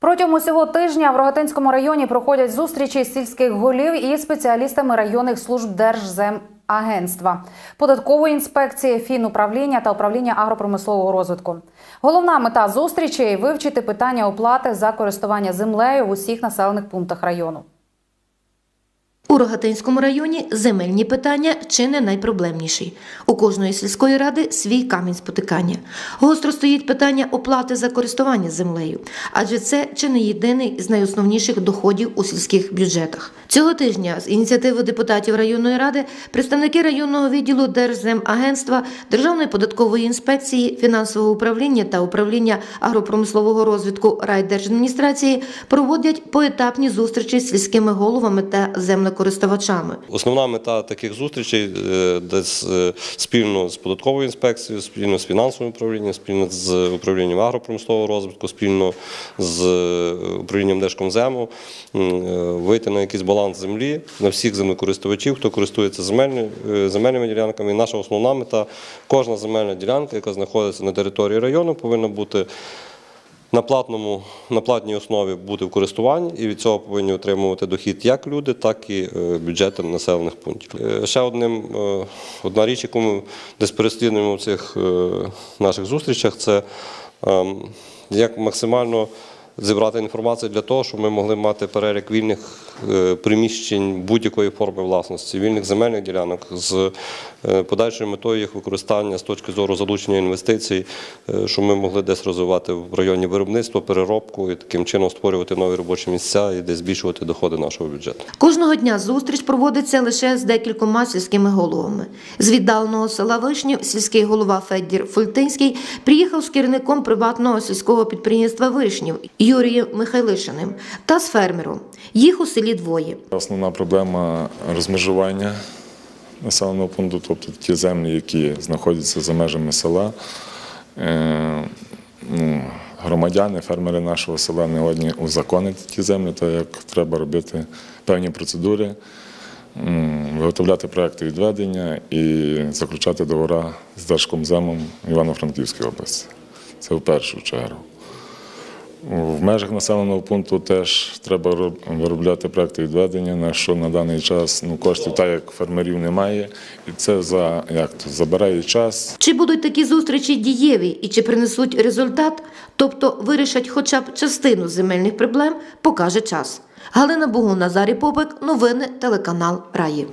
Протягом усього тижня в Рогатинському районі проходять зустрічі сільських голів і спеціалістами районних служб Держземагентства, податкової інспекції, фінуправління та управління агропромислового розвитку. Головна мета зустрічей вивчити питання оплати за користування землею в усіх населених пунктах району. У Рогатинському районі земельні питання чи не найпроблемніші. У кожної сільської ради свій камінь спотикання. Гостро стоїть питання оплати за користування землею, адже це чи не єдиний з найосновніших доходів у сільських бюджетах. Цього тижня з ініціативи депутатів районної ради представники районного відділу Держземагентства, Державної податкової інспекції, фінансового управління та управління агропромислового розвитку райдержадміністрації проводять поетапні зустрічі з сільськими головами та землекористувачами. Основна мета таких зустрічей е, десь е, спільно з податковою інспекцією, спільно з фінансовим управлінням, спільно з управлінням агропромислового розвитку, спільно з е, управлінням Держкомзему вийти на якийсь баланс землі на всіх землекористувачів, хто користується е, земельними ділянками. І наша основна мета кожна земельна ділянка, яка знаходиться на території району, повинна бути на платному на платній основі бути в користуванні, і від цього повинні отримувати дохід як люди, так і е, бюджети населених пунктів. Е, Ще одним е, одна річ, яку ми десь переслідуємо в цих наших зустрічах, це ем, як максимально зібрати інформацію для того, щоб ми могли мати перелік вільних е, приміщень будь-якої форми власності, вільних земельних ділянок з е, подальшою метою їх використання з точки зору залучення інвестицій, е, щоб ми могли десь розвивати в районі виробництво, переробку і таким чином створювати нові робочі місця і десь збільшувати доходи нашого бюджету. Кожного дня зустріч проводиться лише з декількома сільськими головами. З віддаленого села Вишнів сільський голова Федір Фультинський приїхав з керівником приватного сільського підприємства Вишнів Юрієм Михайлишиним та з фермером. Їх у селі двоє. Основна проблема розмежування населеного пункту, тобто ті землі, які знаходяться за межами села. Е, ну, Громадяни, фермери нашого села не годні узаконити ті землі, так як треба робити певні процедури, виготовляти проекти відведення і заключати договори з Держкомземом Івано-Франківської області. Це в першу чергу. В межах населеного пункту теж треба роб- виробляти проекти відведення, на що на даний час ну, коштів так як фермерів немає. І це за, як то, забирає час, Чи будуть такі зустрічі дієві і чи принесуть результат, тобто вирішать хоча б частину земельних проблем, покаже час. Галина Бугун, Назарій Попик, новини, телеканал Раї.